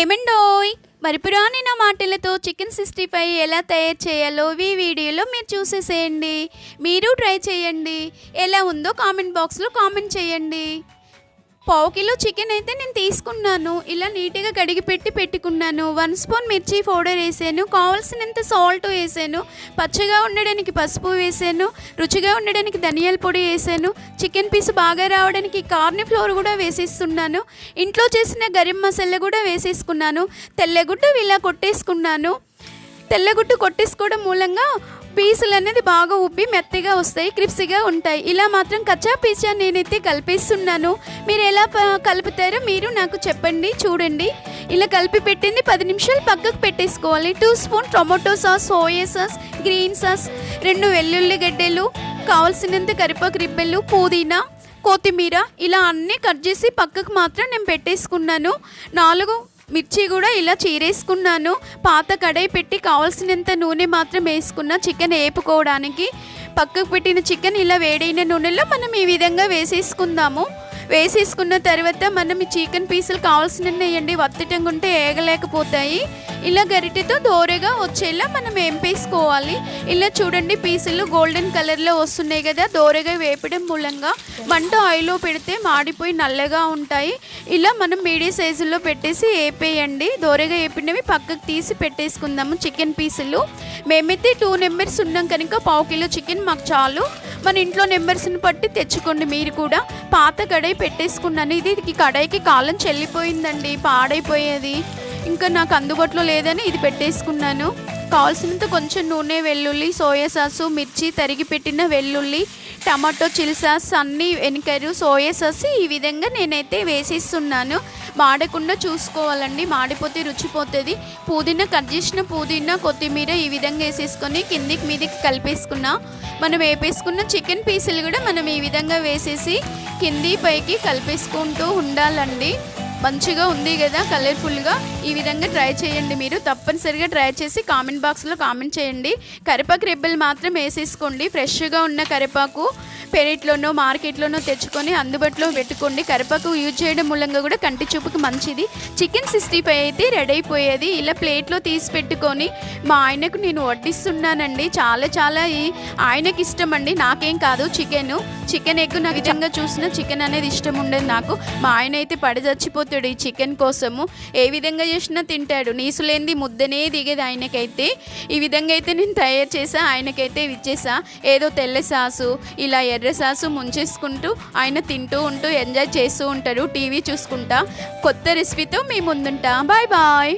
ఏమండోయ్? మరి పురాణిన మాటలతో చికెన్ సిక్స్టీ ఫైవ్ ఎలా తయారు చేయాలో ఈ వీడియోలో మీరు చూసేసేయండి. మీరు ట్రై చేయండి. ఎలా ఉందో కామెంట్ బాక్స్లో కామెంట్ చేయండి. పావు కిలో చికెన్ అయితే నేను తీసుకున్నాను. ఇలా నీట్గా కడిగి పెట్టి పెట్టుకున్నాను. వన్ స్పూన్ మిర్చి పౌడర్ వేసాను. కావాల్సినంత సాల్ట్ వేసాను. పచ్చగా ఉండడానికి పసుపు వేసాను. రుచిగా ఉండడానికి ధనియాల పొడి వేసాను. చికెన్ పీస్ బాగా రావడానికి కార్నిఫ్లోర్ కూడా వేసేస్తున్నాను. ఇంట్లో చేసిన గరం మసాలా కూడా వేసేసుకున్నాను. తెల్లగుడ్డు ఇలా కొట్టేసుకున్నాను. తెల్లగుడ్డు కొట్టేసుకోవడం మూలంగా పీసులు అనేది బాగా ఉబ్బి మెత్తగా వస్తాయి క్రిప్సీగా ఉంటాయి. ఇలా మాత్రం కచ్చా పీచా నేనైతే కలిపేస్తున్నాను. మీరు ఎలా ప- కలుపుతారో మీరు నాకు చెప్పండి చూడండి. ఇలా కలిపి పెట్టింది పది నిమిషాలు పక్కకు పెట్టేసుకోవాలి. Two spoon tomato sauce soya sauce green sauce రెండు వెల్లుల్లి గడ్డలు కావాల్సినంత కరివేపాకు రిబ్బెలు పుదీనా కొత్తిమీర ఇలా అన్నీ కట్ చేసి పక్కకు మాత్రం నేను పెట్టేసుకున్నాను. నాలుగు మిర్చి కూడా ఇలా చీరేసుకున్నాను. పాత కడాయి పెట్టి కావాల్సినంత నూనె మాత్రం వేసుకున్న చికెన్ వేపుకోవడానికి పక్కకు పెట్టిన చికెన్ ఇలా వేడైన నూనెలో మనం ఈ విధంగా వేసేసుకుందాము. వేసేసుకున్న తర్వాత మనం ఈ చికెన్ పీసులు కావాల్సినవి వేయండి. వత్తటంగా ఉంటే ఏగలేకపోతాయి. ఇలా గరిటెతో దోరగా వచ్చేలా మనం వేపేసుకోవాలి. ఇలా చూడండి పీసులు గోల్డెన్ కలర్లో వస్తున్నాయి కదా. దోరగా వేపడం మూలంగా వంట ఆయిల్లో పెడితే మాడిపోయి నల్లగా ఉంటాయి. ఇలా మనం మీడియం సైజులో పెట్టేసి వేపేయండి. దోరగా వేపినవి పక్కకు తీసి పెట్టేసుకుందాము చికెన్ పీసులు. మేమైతే టూ నెంబర్స్ ఉన్నాం కనుక పావు కిలో చికెన్ మాకు చాలు. మన ఇంట్లో నెంబర్స్ని బట్టి తెచ్చుకోండి మీరు కూడా. పాత కడాయి పెట్టేసుకున్నాను. ఇది కడాయికి కాలం చెల్లిపోయిందండి పాడైపోయేది. ఇంకా నాకు అందుబాటులో లేదని ఇది పెట్టేసుకున్నాను. కావాల్సినంత కొంచెం నూనె వెల్లుల్లి సోయా సాసు మిర్చి తరిగి పెట్టిన వెల్లుల్లి టమాటో చిల్ సాస్ అన్నీ వెనకరు సోయా సాస్ ఈ విధంగా నేనైతే వేసేస్తున్నాను. మాడకుండా చూసుకోవాలండి. మాడిపోతే రుచిపోతుంది పుదీనా కట్ చేసిన పుదీనా కొత్తిమీర ఈ విధంగా వేసేసుకొని కిందికి మీదికి కలిపేసుకున్నా. మనం వేపేసుకున్న చికెన్ పీసులు కూడా మనం ఈ విధంగా వేసేసి కింది పైకి కలిపేసుకుంటూ ఉండాలండి. మంచిగా ఉంది కదా కలర్ఫుల్గా ఈ విధంగా ట్రై చేయండి మీరు. తప్పనిసరిగా ట్రై చేసి కామెంట్ బాక్స్లో కామెంట్ చేయండి. కరిపాకు రెబ్బలు మాత్రం వేసేసుకోండి. ఫ్రెష్గా ఉన్న కరిపాకు పెరట్లోనో మార్కెట్లోనో తెచ్చుకొని అందుబాటులో పెట్టుకోండి. కరిపాకు యూజ్ చేయడం మూలంగా కూడా కంటి చూపుకి మంచిది. చికెన్ సిక్స్టీ ఫైవ్ అయితే రెడీ అయిపోయేది. ఇలా ప్లేట్లో తీసి పెట్టుకొని మా ఆయనకు నేను వడ్డిస్తున్నానండి. చాలా చాలా ఈ- ఆయనకి ఇష్టం అండి నాకేం కాదు చికెన్. చికెన్ ఎక్కువ నాకు నిజంగా చూసిన చికెన్ అనేది ఇష్టం ఉండదు నాకు. మా ఆయన అయితే పడి చచ్చిపోతాడు ఈ చికెన్ కోసము. ఏ విధంగా చేసినా తింటాడు. నీసులేంది ముద్దనే దిగేది ఆయనకైతే. ఈ విధంగా అయితే నేను తయారు చేసా. ఆయనకైతే ఇచ్చేసా. ఏదో తెల్ల సాసు ఇలా ఎర్ర సాసు ముంచేసుకుంటూ ఆయన తింటూ ఉంటూ ఎంజాయ్ చేస్తూ ఉంటారు టీవీ చూసుకుంటా. కొత్త రెసిపీతో మీ ముందుంటా. Bye bye.